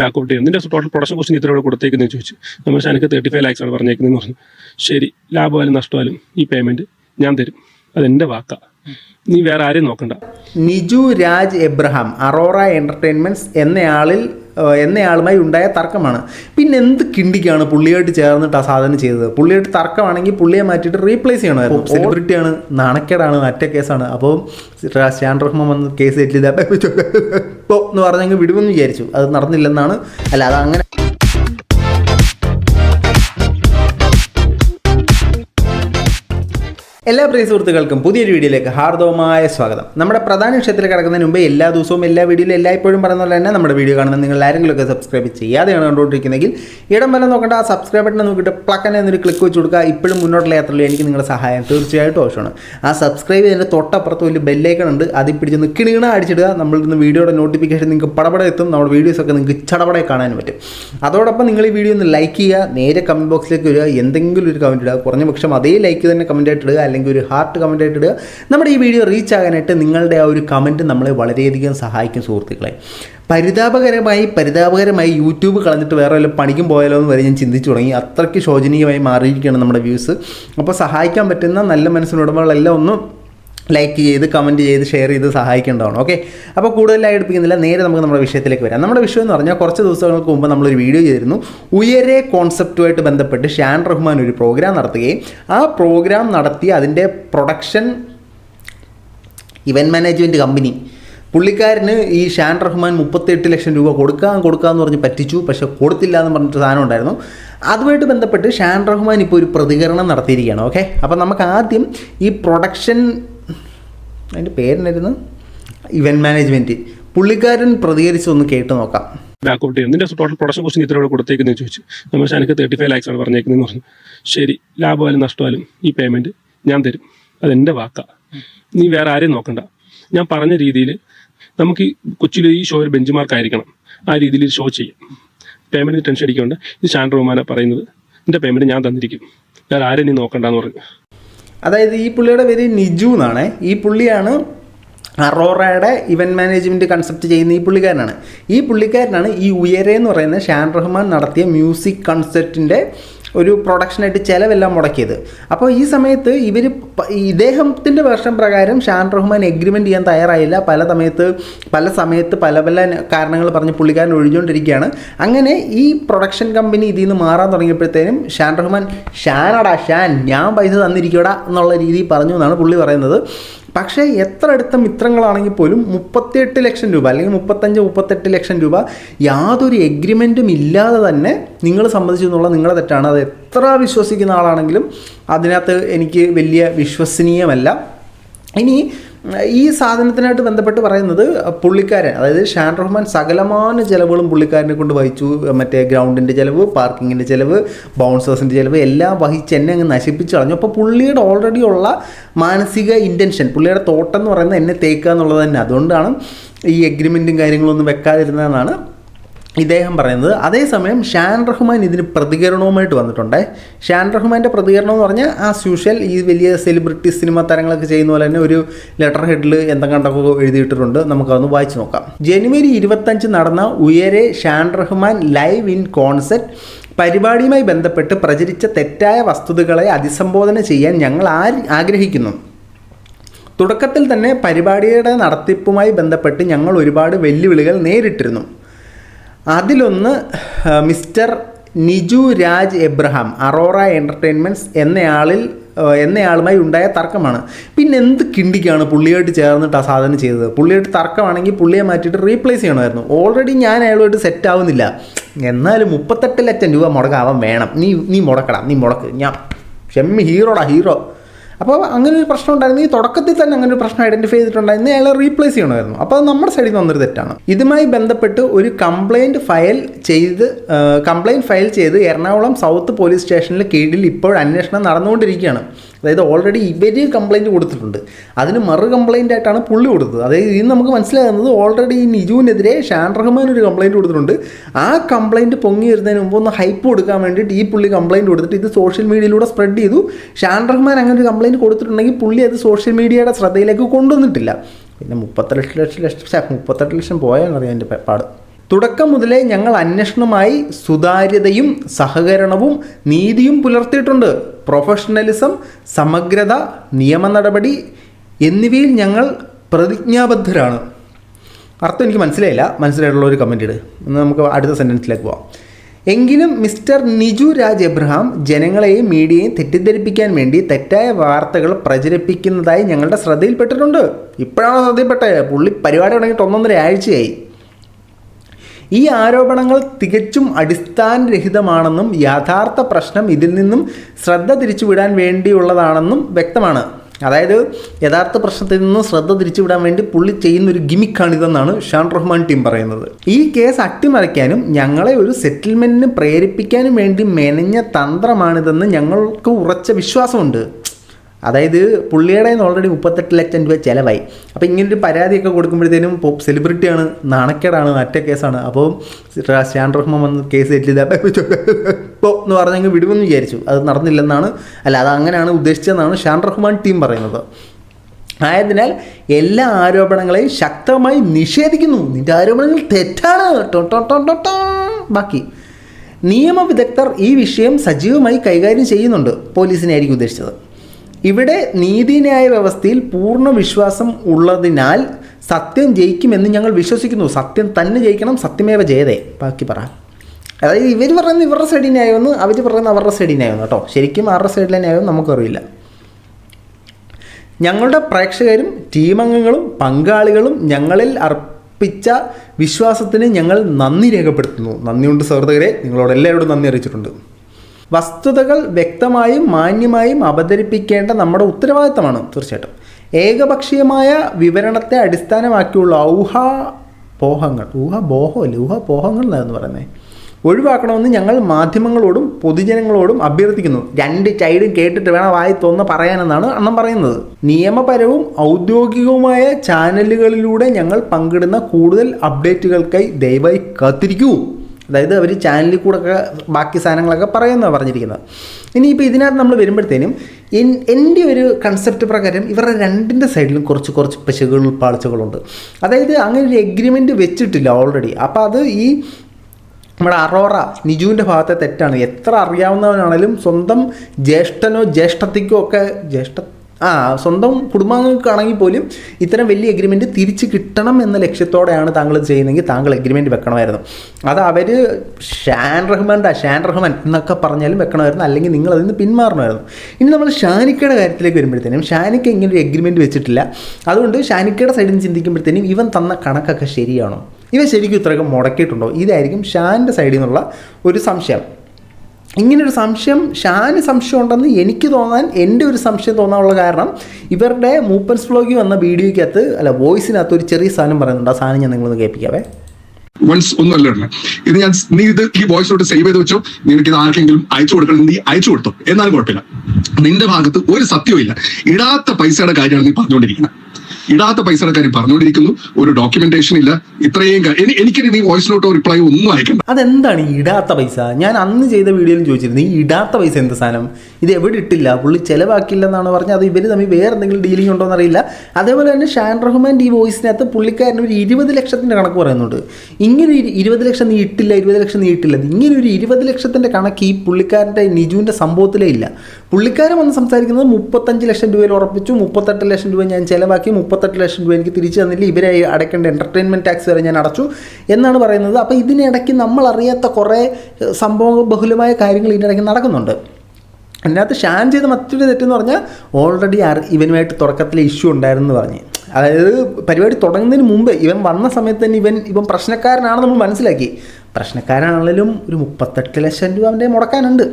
Back out ചെയ്യും നിന്റെ total production cost ഇത്ര കൊടുത്തേക്കെന്ന് ചോദിച്ചു. നമ്മൾ എനിക്ക് തേർട്ടി ഫൈവ് ലാക്സ് ആണ് പറഞ്ഞേക്കുന്നതെന്ന് പറഞ്ഞു. ശരി ലാഭമായാലും നഷ്ടമായാലും ഈ പേയ്മെന്റ് ഞാൻ തരും. അതെന്റെ വാക്കാ. നീ വേറെ ആരെയും നോക്കണ്ട. Niju Raj Abraham Aurora entertainments എന്നയാളിൽ എന്നയാളുമായി ഉണ്ടായ തർക്കമാണ്. പിന്നെ എന്ത് കിണ്ടിക്കാണ് പുള്ളിയായിട്ട് ചേർന്നിട്ട് ആ സാധനം ചെയ്തത്? പുള്ളിയായിട്ട് തർക്കമാണെങ്കിൽ പുള്ളിയെ മാറ്റിയിട്ട് റീപ്ലേസ് ചെയ്യണമായിരുന്നു. സെലിബ്രിറ്റിയാണ് നാണക്കേടാണ് മറ്റേ കേസാണ് അപ്പോൾ ഷാൻ റഹ്മാൻ വന്ന് കേസ് ഇപ്പോൾ എന്ന് പറഞ്ഞങ്ങ് വിടുമെന്ന് വിചാരിച്ചു. അത് നടന്നില്ലെന്നാണ്. അല്ല അത് അങ്ങനെ എല്ലാ പ്രിയ സുഹൃത്തുക്കൾക്കും പുതിയൊരു വീഡിയോയിലേക്ക് ഹാർദവമായ സ്വാഗതം. നമ്മുടെ പ്രധാന വിഷയത്തിൽ കിടക്കുന്നതിന് മുമ്പ് എല്ലാ ദിവസവും എല്ലാ വീഡിയോയിലും എല്ലായ്പ്പോഴും പറയുന്ന പോലെ തന്നെ നമ്മുടെ വീഡിയോ കാണുന്ന നിങ്ങൾ ആരെങ്കിലുമൊക്കെ സബ്സ്ക്രൈബ് ചെയ്യാതെയാണ് കണ്ടുകൊണ്ടിരിക്കുന്നതെങ്കിൽ ഇടം വല്ല നോക്കേണ്ട ആ സബ്സ്ക്രൈബ് ബട്ടൺ നോക്കിയിട്ട് പ്ലക്കനെ എന്നൊരു ക്ലിക്ക് വെച്ച് കൊടുക്കുക. ഇപ്പോഴും മുന്നോട്ടുള്ള യാത്രയിൽ എനിക്ക് നിങ്ങളുടെ സഹായം തീർച്ചയായിട്ടും ആവശ്യമാണ്. ആ സബ്സ്ക്രൈബ് ചെയ്തതിന്റെ തൊട്ടപ്പുറത്ത് വലിയ ബെല്ലൈക്കൺ ഉണ്ട്. അതിൽ പിടിച്ച് കിണികണ അടിച്ചിടുക. നമ്മളിന്ന് വീഡിയോയുടെ നോട്ടിഫിക്കേഷൻ നിങ്ങൾക്ക് പടപട എത്തും. നമ്മുടെ വീഡിയോസൊക്കെ നിങ്ങൾക്ക് ചടപടെ കാണാൻ പറ്റും. അതോടൊപ്പം നിങ്ങൾ ഈ വീഡിയോ ഒന്ന് ലൈക്ക് ചെയ്യുക. നേരെ കമന്റ് ബോക്സിലേക്ക് വരിക. എന്തെങ്കിലും ഒരു കമന്റ് ഇടുക. കുറഞ്ഞ പക്ഷം അതേ ലൈക്ക് തന്നെ കമന്റ് ആയിട്ട് ഇടുക. അല്ലെങ്കിൽ ഒരു ഹാർട്ട് കമന്റ് ആയിട്ട് ഇടുക. നമ്മുടെ ഈ വീഡിയോ റീച്ച് ആകാനായിട്ട് നിങ്ങളുടെ ആ ഒരു കമന്റ് നമ്മളെ വളരെയധികം സഹായിക്കും സുഹൃത്തുക്കളെ. പരിതാപകരമായി പരിതാപകരമായി യൂട്യൂബ് കളഞ്ഞിട്ട് വേറെ വല്ല പണിക്കും പോയാലോ എന്ന് വരെ ഞാൻ ചിന്തിച്ചു തുടങ്ങി. അത്രയ്ക്ക് ശോചനീയമായി മാറിയിരിക്കുകയാണ് നമ്മുടെ വ്യൂസ്. അപ്പോൾ സഹായിക്കാൻ പറ്റുന്ന നല്ല മനസ്സിനുടമകളെല്ലാം ഒന്ന് ലൈക്ക് ചെയ്ത് കമന്റ് ചെയ്ത് ഷെയർ ചെയ്ത് സഹായിക്കേണ്ടതാണ് ഓക്കെ അപ്പോൾ കൂടുതലായി എടുപ്പിക്കുന്നില്ല. നേരെ നമുക്ക് നമ്മുടെ വിഷയത്തിലേക്ക് വരാം. നമ്മുടെ വിഷയം എന്ന് പറഞ്ഞാൽ കുറച്ച് ദിവസങ്ങൾക്ക് മുമ്പ് നമ്മളൊരു വീഡിയോ ചെയ്തിരുന്നു. ഉയരെ കോൺസെപ്റ്റുമായിട്ട് ബന്ധപ്പെട്ട് ഷാൻ റഹ്മാൻ ഒരു പ്രോഗ്രാം നടത്തുകയും ആ പ്രോഗ്രാം നടത്തി അതിന്റെ പ്രൊഡക്ഷൻ ഇവന്റ് മാനേജ്മെന്റ് കമ്പനി പുള്ളിക്കാരന് ഈ ഷാൻ റഹ്മാൻ മുപ്പത്തെട്ട് ലക്ഷം രൂപ കൊടുക്കാൻ കൊടുക്കാമെന്ന് പറഞ്ഞ് പറ്റിച്ചു. പക്ഷേ കൊടുത്തില്ല എന്ന് പറഞ്ഞിട്ട് സാധനം ഉണ്ടായിരുന്നു. അതുമായിട്ട് ബന്ധപ്പെട്ട് ഷാൻ റഹ്മാൻ ഇപ്പോൾ ഒരു പ്രതികരണം നടത്തിയിരിക്കുകയാണ് ഓക്കെ അപ്പോൾ നമുക്ക് ആദ്യം ഈ പ്രൊഡക്ഷൻ അതിന്റെ പേരെന്നായിരുന്നു ഇവന്റ് മാനേജ്മെന്റ് പുള്ളിക്കാരൻ പ്രതികരിച്ച് ഒന്ന് കേട്ട് നോക്കാം. ബാക്കൗട്ട് ചെയ്യും നിന്റെ ടോട്ടൽ പ്രൊഡക്ഷൻ കോസ്റ്റ് ഇത്ര കൊടുത്തേക്കെന്ന് ചോദിച്ചു. നമ്മൾ എനിക്ക് തേർട്ടി ഫൈവ് ലാക്സ് ആണ് പറഞ്ഞേക്കുന്നതെന്ന് പറഞ്ഞു. ശരി ലാഭമായാലും നഷ്ടമായാലും ഈ പേയ്മെന്റ് ഞാൻ തരും. അതെന്റെ വാക്കാ. നീ വേറെ ആരെയും നോക്കണ്ട. ഞാൻ പറഞ്ഞ രീതിയിൽ നമുക്ക് ഈ കൊച്ചിയിൽ ഈ ഷോ ഒരു ബെഞ്ച് മാർക്ക് ആയിരിക്കണം. ആ രീതിയിൽ ഷോ ചെയ്യാം. പേയ്മെന്റ് ടെൻഷൻ അടിക്കൊണ്ട്. ഇത് ഷാൻ റഹ്മാന പറയുന്നത്. നിന്റെ പേയ്മെന്റ് ഞാൻ തന്നിരിക്കും. വേറെ ആരെയും നീ നോക്കണ്ടെന്ന് പറഞ്ഞു. അതായത് ഈ പുള്ളിയുടെ പേര് നിജു എന്നാണ്. ഈ പുള്ളിയാണ് അറോറയുടെ ഇവന്റ് മാനേജ്മെന്റ് കൺസെപ്റ്റ് ചെയ്യുന്ന ഈ പുള്ളിക്കാരനാണ്. ഈ പുള്ളിക്കാരനാണ് ഈ ഉയരെ എന്ന് പറയുന്ന ഷാൻ റഹ്മാൻ നടത്തിയ മ്യൂസിക് കൺസെപ്റ്റിന്റെ ഒരു പ്രൊഡക്ഷനായിട്ട് ചിലവെല്ലാം മുടക്കിയത്. അപ്പോൾ ഈ സമയത്ത് ഇവർ ഇദ്ദേഹത്തിന്റെ വേർഷൻ പ്രകാരം ഷാൻ റഹ്മാൻ എഗ്രിമെന്റ് ചെയ്യാൻ തയ്യാറായില്ല. പല സമയത്ത് പല സമയത്ത് പല പല കാരണങ്ങൾ പറഞ്ഞ് പുള്ളിക്കാരൻ ഒഴിഞ്ഞുകൊണ്ടിരിക്കുകയാണ്. അങ്ങനെ ഈ പ്രൊഡക്ഷൻ കമ്പനി ഇതിൽ നിന്ന് മാറാൻ തുടങ്ങിയപ്പോഴത്തേനും ഷാൻ റഹ്മാൻ ഷാനടാ ഷാൻ ഞാൻ പൈസ തന്നിരിക്കടാ എന്നുള്ള രീതിയിൽ പറഞ്ഞു എന്നാണ് പുള്ളി പറയുന്നത്. പക്ഷേ എത്ര അടുത്ത മിത്രങ്ങളാണെങ്കിൽ പോലും മുപ്പത്തിയെട്ട് ലക്ഷം രൂപ അല്ലെങ്കിൽ മുപ്പത്തഞ്ച് മുപ്പത്തെട്ട് ലക്ഷം രൂപ യാതൊരു എഗ്രിമെന്റും ഇല്ലാതെ തന്നെ നിങ്ങൾ സംബന്ധിച്ചു എന്നുള്ള നിങ്ങളുടെ തെറ്റാണ്. അത് എത്ര വിശ്വസിക്കുന്ന ആളാണെങ്കിലും അതിനകത്ത് എനിക്ക് വലിയ വിശ്വസനീയമല്ല. ഇനി ഈ സാധനത്തിനായിട്ട് ബന്ധപ്പെട്ട് പറയുന്നത് പുള്ളിക്കാരൻ അതായത് ഷാൻ റഹ്മാൻ സകലമാന ചിലവുകളും പുള്ളിക്കാരനെ കൊണ്ട് വഹിച്ചു. മറ്റേ ഗ്രൗണ്ടിന്റെ ചിലവ് പാർക്കിങ്ങിന്റെ ചിലവ് ബൗൺസേഴ്സിന്റെ ചിലവ് എല്ലാം വഹിച്ച് എന്നെ അങ്ങ് നശിപ്പിച്ച് കളഞ്ഞു. അപ്പോൾ പുള്ളിയുടെ ഓൾറെഡി ഉള്ള മാനസിക ഇന്റൻഷൻ പുള്ളിയുടെ തോട്ടം എന്ന് പറയുന്നത് എന്നെ തേക്കുക എന്നുള്ളത് തന്നെ. അതുകൊണ്ടാണ് ഈ എഗ്രിമെന്റും കാര്യങ്ങളൊന്നും വെക്കാതിരുന്നതെന്നാണ് ഇദ്ദേഹം പറയുന്നത് അതേസമയം ഷാൻ റഹ്മാൻ ഇതിന് പ്രതികരണവുമായിട്ട് വന്നിട്ടുണ്ട്. ഷാൻ റഹ്മാന്റെ പ്രതികരണം എന്ന് പറഞ്ഞാൽ ആ യൂഷ്വൽ ഈ വലിയ സെലിബ്രിറ്റി സിനിമ താരങ്ങളൊക്കെ ചെയ്യുന്ന പോലെ തന്നെ ഒരു ലെറ്റർ ഹെഡിൽ എന്തെങ്കിലുമൊക്കെ എഴുതിയിട്ടിട്ടുണ്ട്. നമുക്കതൊന്ന് വായിച്ചു നോക്കാം. ജനുവരി ഇരുപത്തഞ്ച് നടന്ന Uyare Shaan Rahman live in concert പരിപാടിയുമായി ബന്ധപ്പെട്ട് പ്രചരിച്ച തെറ്റായ വസ്തുതകളെ അതിസംബോധന ചെയ്യാൻ ഞങ്ങൾ ആഗ്രഹിക്കുന്നു. തുടക്കത്തിൽ തന്നെ പരിപാടിയുടെ നടത്തിപ്പുമായി ബന്ധപ്പെട്ട് ഞങ്ങൾ ഒരുപാട് വെല്ലുവിളികൾ നേരിട്ടിരുന്നു. അതിലൊന്ന് mister Niju Raj Abraham Aurora entertainments എന്നയാളിൽ എന്നയാളുമായി ഉണ്ടായ തർക്കമാണ്. പിന്നെ എന്ത് കിണ്ടിക്കാണ് പുള്ളിയായിട്ട് ചേർന്നിട്ട് ആ സാധനം ചെയ്തത്? പുള്ളിയായിട്ട് തർക്കമാണെങ്കിൽ പുള്ളിയെ മാറ്റിയിട്ട് റീപ്ലേസ് ചെയ്യണമായിരുന്നു. ഓൾറെഡി ഞാൻ അയാളുമായിട്ട് സെറ്റ് ആവുന്നില്ല. എന്നാലും മുപ്പത്തെട്ട് ലക്ഷം രൂപ മുടക്കാവാൻ വേണം. നീ നീ മുടക്കടാ നീ മുടക്ക്. ഞാൻ ഷെമ്മി ഹീറോടാ ഹീറോ. അപ്പോൾ അങ്ങനെ ഒരു പ്രശ്നം ഉണ്ടായിരുന്നു. ഈ തുടക്കത്തിൽ തന്നെ അങ്ങനെ ഒരു പ്രശ്നം ഐഡന്റിഫൈ ചെയ്തിട്ടുണ്ടായിരുന്നു. അയാളെ റീപ്ലേസ് ചെയ്യണമായിരുന്നു. അപ്പോൾ അത് നമ്മുടെ സൈഡിൽ നിന്ന് വന്നൊരു തെറ്റാണ്. ഇതുമായി ബന്ധപ്പെട്ട് ഒരു കംപ്ലയിന്റ് ഫയൽ ചെയ്ത് കംപ്ലയിന്റ് ഫയൽ ചെയ്ത് എറണാകുളം സൗത്ത് പോലീസ് സ്റ്റേഷനിൽ കീഴിൽ ഇപ്പോൾ അന്വേഷണം നടന്നുകൊണ്ടിരിക്കുകയാണ്. അതായത് ഓൾറെഡി ഇവർ കംപ്ലയിന്റ് കൊടുത്തിട്ടുണ്ട്. അതിന് മറു കംപ്ലയിന്റ് ആയിട്ടാണ് പുള്ളി കൊടുത്തത്. അതായത് ഇതിന് നമുക്ക് മനസ്സിലാകുന്നത് ഓൾറെഡി നിജുവിനെതിരെ ഷാൻ റഹ്മാൻ ഒരു കംപ്ലയിന്റ് കൊടുത്തിട്ടുണ്ട്. ആ കംപ്ലയിന്റ് പൊങ്ങി വരുന്നതിന് മുമ്പ് ഒന്ന് ഹൈപ്പ് കൊടുക്കാൻ വേണ്ടിയിട്ട് ഈ പുള്ളി കംപ്ലയിന്റ് കൊടുത്തിട്ട് ഇത് സോഷ്യൽ മീഡിയയിലൂടെ സ്പ്രെഡ് ചെയ്തു. ഷാൻ റഹ്മാൻ അങ്ങനെ ഒരു കംപ്ലയിന്റ് കൊടുത്തിട്ടുണ്ടെങ്കിൽ പുള്ളി അത് സോഷ്യൽ മീഡിയയുടെ ശ്രദ്ധയിലേക്ക് കൊണ്ടുവന്നിട്ടില്ല. പിന്നെ മുപ്പത്തെട്ട് ലക്ഷം ലക്ഷം മുപ്പത്തെട്ട് ലക്ഷം പോയാൽ അറിയാം എന്റെ പാട്. തുടക്കം മുതലേ ഞങ്ങൾ അന്വേഷണമായി സുതാര്യതയും സഹകരണവും നീതിയും പുലർത്തിയിട്ടുണ്ട്. പ്രൊഫഷണലിസം സമഗ്രത നിയമ നടപടി എന്നിവയിൽ ഞങ്ങൾ പ്രതിജ്ഞാബദ്ധരാണ്. അർത്ഥം എനിക്ക് മനസ്സിലായില്ല. മനസ്സിലായിട്ടുള്ള ഒരു കമന്റ് ഇട്. എന്ന് നമുക്ക് അടുത്ത സെന്റൻസിലേക്ക് പോവാം. എങ്കിലും മിസ്റ്റർ നിജു രാജ് എബ്രഹാം ജനങ്ങളെയും മീഡിയയും തെറ്റിദ്ധരിപ്പിക്കാൻ വേണ്ടി തെറ്റായ വാർത്തകൾ പ്രചരിപ്പിക്കുന്നതായി ഞങ്ങളുടെ ശ്രദ്ധയിൽപ്പെട്ടിട്ടുണ്ട്. ഇപ്പോഴാണ് ശ്രദ്ധയിൽപ്പെട്ടത്. പുള്ളി പരിപാടി തുടങ്ങിയിട്ട് ഒന്നൊന്നര ആഴ്ചയായി ഈ ആരോപണങ്ങൾ തികച്ചും അടിസ്ഥാനരഹിതമാണെന്നും യഥാർത്ഥ പ്രശ്നം ഇതിൽ നിന്നും ശ്രദ്ധ തിരിച്ചുവിടാൻ വേണ്ടിയുള്ളതാണെന്നും വ്യക്തമാണ്. അതായത് യഥാർത്ഥ പ്രശ്നത്തിൽ നിന്നും ശ്രദ്ധ തിരിച്ചുവിടാൻ വേണ്ടി പുള്ളി ചെയ്യുന്ന ഒരു ഗിമിക്കാണിതെന്നാണ് ഷാൻ റഹ്മാൻ ടീം പറയുന്നത്. ഈ കേസ് അട്ടിമറിക്കാനും ഞങ്ങളെ ഒരു സെറ്റിൽമെന്റിന് പ്രേരിപ്പിക്കാനും വേണ്ടി മെനഞ്ഞ തന്ത്രമാണിതെന്ന് ഞങ്ങൾക്ക് ഉറച്ച വിശ്വാസമുണ്ട്. അതായത് പുള്ളിയുടെ ഓൾറെഡി മുപ്പത്തെട്ട് ലക്ഷം രൂപ ചിലവായി. അപ്പോൾ ഇങ്ങനൊരു പരാതിയൊക്കെ കൊടുക്കുമ്പോഴത്തേനും സെലിബ്രിറ്റിയാണ് നാണക്കേടാണ് മറ്റേ കേസാണ്. അപ്പോൾ ഷാൻ റഹ്മാൻ വന്ന് കേസ് തെറ്റിയത് ഇപ്പോൾ എന്ന് പറഞ്ഞെങ്കിൽ വിടുമെന്ന് വിചാരിച്ചു. അത് നടന്നില്ലെന്നാണ് അല്ല അത് അങ്ങനെയാണ് ഉദ്ദേശിച്ചതെന്നാണ് ഷാൻ റഹ്മാൻ ടീം പറയുന്നത്. ആയതിനാൽ എല്ലാ ആരോപണങ്ങളെയും ശക്തമായി നിഷേധിക്കുന്നു. നിന്റെ ആരോപണങ്ങൾ തെറ്റാണ്. ബാക്കി. നിയമവിദഗ്ധർ ഈ വിഷയം സജീവമായി കൈകാര്യം ചെയ്യുന്നുണ്ട്. പോലീസിനെ ആയിരിക്കും ഉദ്ദേശിച്ചത്. ഇവിടെ നീതിന്യായ വ്യവസ്ഥയിൽ പൂർണ വിശ്വാസം ഉള്ളതിനാൽ സത്യം ജയിക്കുമെന്ന് ഞങ്ങൾ വിശ്വസിക്കുന്നു. സത്യം തന്നെ ജയിക്കണം സത്യമേവ ജയതേ. ബാക്കി പറ. അതായത് ഇവർ പറയുന്ന ഇവരുടെ സൈഡിൽ ന്യായമെന്ന് അവർ പറയുന്ന അവരുടെ സൈഡിൽ ന്യായമെന്ന് കേട്ടോ. ശരിക്കും ആരുടെ സൈഡിലെ ന്യായം നമുക്കറിയില്ല. ഞങ്ങളുടെ പ്രേക്ഷകരും ടീമംഗങ്ങളും പങ്കാളികളും ഞങ്ങളിൽ അർപ്പിച്ച വിശ്വാസത്തിന് ഞങ്ങൾ നന്ദി രേഖപ്പെടുത്തുന്നു. നന്ദിയുണ്ട് സൗഹൃദകരെ നിങ്ങളോട് എല്ലാവരോടും നന്ദി അറിയിച്ചിട്ടുണ്ട്. വസ്തുതകൾ വ്യക്തമായും മാന്യമായും അവതരിപ്പിക്കേണ്ട നമ്മുടെ ഉത്തരവാദിത്തമാണ്. തീർച്ചയായിട്ടും. ഏകപക്ഷീയമായ വിവരണത്തെ അടിസ്ഥാനമാക്കിയുള്ള ഊഹാ പോഹങ്ങൾ ഊഹാബോഹമല്ലേ? ഊഹാപോഹങ്ങൾ എന്നായിരുന്നു പറയുന്നത് ഒഴിവാക്കണമെന്ന് ഞങ്ങൾ മാധ്യമങ്ങളോടും പൊതുജനങ്ങളോടും അഭ്യർത്ഥിക്കുന്നു. രണ്ട് ചൈഡും കേട്ടിട്ട് വേണം വായി തോന്ന പറയാനെന്നാണ് അണ്ണം പറയുന്നത്. നിയമപരവും ഔദ്യോഗികവുമായ ചാനലുകളിലൂടെ ഞങ്ങൾ പങ്കിടുന്ന കൂടുതൽ അപ്ഡേറ്റുകൾക്കായി ദയവായി കാത്തിരിക്കൂ. അതായത് അവർ ചാനലിൽ കൂടെ ഒക്കെ ബാക്കി സാധനങ്ങളൊക്കെ പറയുന്നതാണ് പറഞ്ഞിരിക്കുന്നത്. ഇനിയിപ്പോൾ ഇതിനകത്ത് നമ്മൾ വരുമ്പോഴത്തേനും എൻ എന്റെ ഒരു കൺസെപ്റ്റ് പ്രകാരം ഇവരുടെ രണ്ടിന്റെ സൈഡിലും കുറച്ച് കുറച്ച് പശുകൾ പാളിച്ചകളുണ്ട്. അതായത് അങ്ങനെ ഒരു എഗ്രിമെന്റ് വെച്ചിട്ടില്ല ഓൾറെഡി അപ്പോൾ അത് ഈ നമ്മുടെ അറോറ നിജുവിന്റെ ഭാഗത്തെ തെറ്റാണ്. എത്ര അറിയാവുന്നവനാണെങ്കിലും സ്വന്തം ജ്യേഷ്ഠനോ ജ്യേഷ്ഠത്തിക്കോ ഒക്കെ ജ്യേഷ്ഠ ആ സ്വന്തം കുടുംബാംഗങ്ങൾക്കാണെങ്കിൽ പോലും ഇത്തരം വലിയ എഗ്രിമെന്റ് തിരിച്ച് കിട്ടണം എന്ന ലക്ഷ്യത്തോടെയാണ് താങ്കൾ ചെയ്യുന്നതെങ്കിൽ താങ്കൾ എഗ്രിമെന്റ് വെക്കണമായിരുന്നു. അത് അവർ ഷാൻ റഹ്മാന്റെ ഷാൻ റഹ്മാൻ എന്നൊക്കെ പറഞ്ഞാലും വെക്കണമായിരുന്നു. അല്ലെങ്കിൽ നിങ്ങൾ അതിൽ നിന്ന് പിന്മാറണമായിരുന്നു. ഇനി നമ്മൾ ഷാനിക്കയുടെ കാര്യത്തിലേക്ക് വരുമ്പോഴത്തേനും ഷാനിക്ക ഇങ്ങനെ ഒരു എഗ്രിമെന്റ് വെച്ചിട്ടില്ല. അതുകൊണ്ട് ഷാനിക്കയുടെ സൈഡിൽ നിന്ന് ചിന്തിക്കുമ്പോഴത്തേനും ഇവൻ തന്ന കണക്കൊക്കെ ശരിയാണോ? ഇവ ശരിക്കും ഇത്രയൊക്കെ മുടക്കിയിട്ടുണ്ടോ? ഇതായിരിക്കും ഷാന്റെ സൈഡിൽ നിന്നുള്ള ഒരു സംശയം. ഇങ്ങനൊരു സംശയം ഷാന് സംശയം ഉണ്ടെന്ന് എനിക്ക് തോന്നാൻ എന്റെ ഒരു സംശയം തോന്നാനുള്ള കാരണം ഇവരുടെ മൂപ്പൻസ് വ്ലോഗിൽ വന്ന വീഡിയോയ്ക്കകത്ത് അല്ല വോയിസിനകത്ത് ഒരു ചെറിയ സാധനം പറയുന്നുണ്ട്. ആ സാധനം ഞാൻ നിങ്ങളൊന്ന് കേൾപ്പിക്കാവേ. വൺസ് ഒന്നല്ല ഇത് ഞാൻ നീ ഇത് ഈ വോയിസ് നോട്ട് സേവ് ചെയ്ത് വെച്ചോ. നിനക്ക് ഇത് ആർക്കെങ്കിലും അയച്ചു കൊടുക്കണം നീ അയച്ചു കൊടുത്തോ. എന്നാലും കുഴപ്പമില്ല. നിന്റെ ഭാഗത്ത് ഒരു സത്യവും ഇല്ല ഇടാത്ത പൈസയുടെ കാര്യമാണ് നീ പറഞ്ഞുകൊണ്ടിരിക്കുന്നത്. ഇടാത്ത പൈസയുടെ കാര്യം പറഞ്ഞുകൊണ്ടിരിക്കുന്നു. ഒരു ഡോക്യുമെന്റേഷൻ ഇല്ല. ഇത്രയും എനിക്ക് നീ വോയിസ് നോട്ടോ റിപ്ലൈ ഒന്നും അയക്കണ്ട. അതെന്താണ് ഇടാത്ത പൈസ? ഞാൻ അന്ന് ചെയ്ത വീഡിയോയിൽ ചോദിച്ചിരുന്നു ഈ ഇടാത്ത പൈസ എന്ത് സാധനം? ഇത് എവിടെ ഇട്ടില്ല? പുള്ളി ചിലവാക്കില്ലെന്നാണ് പറഞ്ഞത്? അത് ഇവർ തമ്മിൽ വേറെ എന്തെങ്കിലും ഡീലിംഗ് ഉണ്ടോ എന്നറിയില്ല. അതേപോലെ തന്നെ ഷാൻ റഹ്മാൻ ഈ വോയിസിനകത്ത് പുള്ളിക്കാരൻ ഒരു ഇരുപത് ലക്ഷത്തിന്റെ കണക്ക് പറയുന്നുണ്ട്. ഇങ്ങനെ ഒരു ഇരുപത് ലക്ഷം നീ ഇട്ടില്ല ഇരുപത് ലക്ഷം നീ ഇട്ടില്ല. ഇങ്ങനെ ഒരു ഇരുപത് ലക്ഷത്തിന്റെ കണക്ക് ഈ പുള്ളിക്കാരന്റെ നിജുവിന്റെ സംഭവത്തിലേ ഇല്ല. പുള്ളിക്കാരൻ വന്ന് സംസാരിക്കുന്നത് മുപ്പത്തഞ്ച് ലക്ഷം രൂപയിൽ ഉറപ്പിച്ചു മുപ്പത്തെട്ട് ലക്ഷം രൂപ ഞാൻ ചിലവാക്കി മുപ്പത്തെട്ട് ലക്ഷം രൂപ എനിക്ക് തിരിച്ചു തന്നില്ല. ഇവരെ അടയ്ക്കേണ്ട എന്റർടൈൻമെന്റ് ടാക്സ് വരെ ഞാൻ അടച്ചു എന്നാണ് പറയുന്നത്. അപ്പോൾ ഇതിനിടയ്ക്ക് നമ്മൾ അറിയാത്ത കുറേ സംഭവ ബഹുലമായ കാര്യങ്ങൾ ഇതിനിടയ്ക്ക് നടക്കുന്നുണ്ട്. അതിനകത്ത് ഷാൻ ചെയ്ത മറ്റൊരു തെറ്റെന്ന് പറഞ്ഞാൽ ഓൾറെഡി ഇവനുമായിട്ട് തുടക്കത്തിലെ ഇഷ്യൂ ഉണ്ടായിരുന്നു പറഞ്ഞ്. അതായത് പരിപാടി തുടങ്ങുന്നതിന് മുമ്പ് ഇവൻ വന്ന സമയത്ത് തന്നെ ഇവൻ ഇവൻ പ്രശ്നക്കാരനാണെന്ന് നമ്മൾ മനസ്സിലാക്കി. പ്രശ്നക്കാരനാണെങ്കിലും ഒരു മുപ്പത്തെട്ട് ലക്ഷം രൂപ അവന്റെ മുടക്കാനുണ്ട്.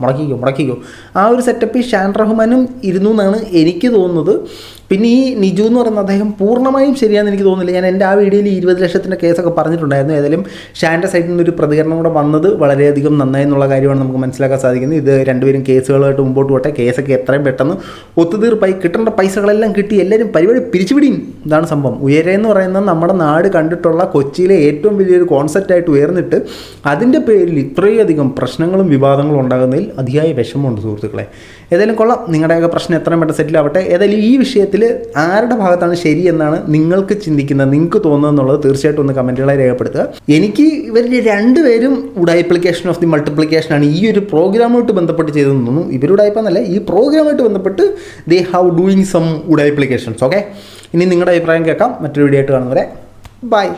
മുടക്കിക്കോ മുടക്കിക്കോ. ആ ഒരു സെറ്റപ്പ് ഷാൻ റഹ്മാനും ഇരുന്നു എന്നാണ് എനിക്ക് തോന്നുന്നത്. പിന്നെ ഈ നിജു എന്ന് പറയുന്ന അദ്ദേഹം പൂർണമായും ശരിയാണെന്ന് എനിക്ക് തോന്നുന്നില്ല. ഞാൻ എന്റെ ആ വീഡിയോയിൽ ഇരുപത് ലക്ഷത്തിന്റെ കേസൊക്കെ പറഞ്ഞിട്ടുണ്ടായിരുന്നു. ഏതായാലും ഷാന്റെ സൈഡിൽ നിന്നൊരു പ്രതികരണം കൂടെ വന്നത് വളരെയധികം നന്നായി എന്നുള്ള കാര്യമാണ് നമുക്ക് മനസ്സിലാക്കാൻ സാധിക്കുന്നത്. ഇത് രണ്ടുപേരും കേസുകളായിട്ട് മുമ്പോട്ട് പോട്ടെ. കേസൊക്കെ എത്രയും പെട്ടെന്ന് ഒത്തുതീർപ്പായി കിട്ടേണ്ട പൈസകളെല്ലാം കിട്ടി. എല്ലാവരും പരിപാടി പിരിച്ചുപിടിയും ഇതാണ് സംഭവം. ഉയരെ എന്ന് പറയുന്നത് നമ്മുടെ നാട് കണ്ടിട്ടുള്ള കൊച്ചിയിലെ ഏറ്റവും വലിയൊരു കോൺസെപ്റ്റായിട്ട് ഉയർന്നിട്ട് അതിന്റെ പേരിൽ ഇത്രയധികം പ്രശ്നങ്ങളും വിവാദങ്ങളും ഉണ്ടാകുന്നതിൽ അതിയായ വിഷമമുണ്ട് സുഹൃത്തുക്കളെ. ഏതായാലും കൊള്ളാം. നിങ്ങളുടെയൊക്കെ പ്രശ്നം എത്രയും പെട്ടെന്ന് സെറ്റിൽ ആവട്ടെ. ഏതായാലും ഈ വിഷയത്തിൽ ആരുടെ ഭാഗത്താണ് ശരി എന്നാണ് നിങ്ങൾക്ക് ചിന്തിക്കുന്നത് നിങ്ങൾക്ക് തോന്നുന്നത് തീർച്ചയായിട്ടും ഒന്ന് കമന്റുകളെ രേഖപ്പെടുത്തുക. എനിക്ക് ഇവർ രണ്ടുപേരും ഉഡായിപ്ലിക്കേഷൻ ഓഫ് ദി മൾട്ടിപ്ലിക്കേഷനാണ് ഈ ഒരു പ്രോഗ്രാമുമായിട്ട് ബന്ധപ്പെട്ട് ചെയ്തതെന്ന് തോന്നുന്നു. ഇവരുടെ എന്നല്ല ഈ പ്രോഗ്രാമായിട്ട് ബന്ധപ്പെട്ട് ദേ ഹാവ് ഡൂയിങ് സം ഉഡായിപ്ലിക്കേഷൻസ് ഓക്കെ ഇനി നിങ്ങളുടെ അഭിപ്രായം കേൾക്കാം. മറ്റൊരു വീഡിയോ ആയിട്ട് കാണുന്നവരെ. ബൈ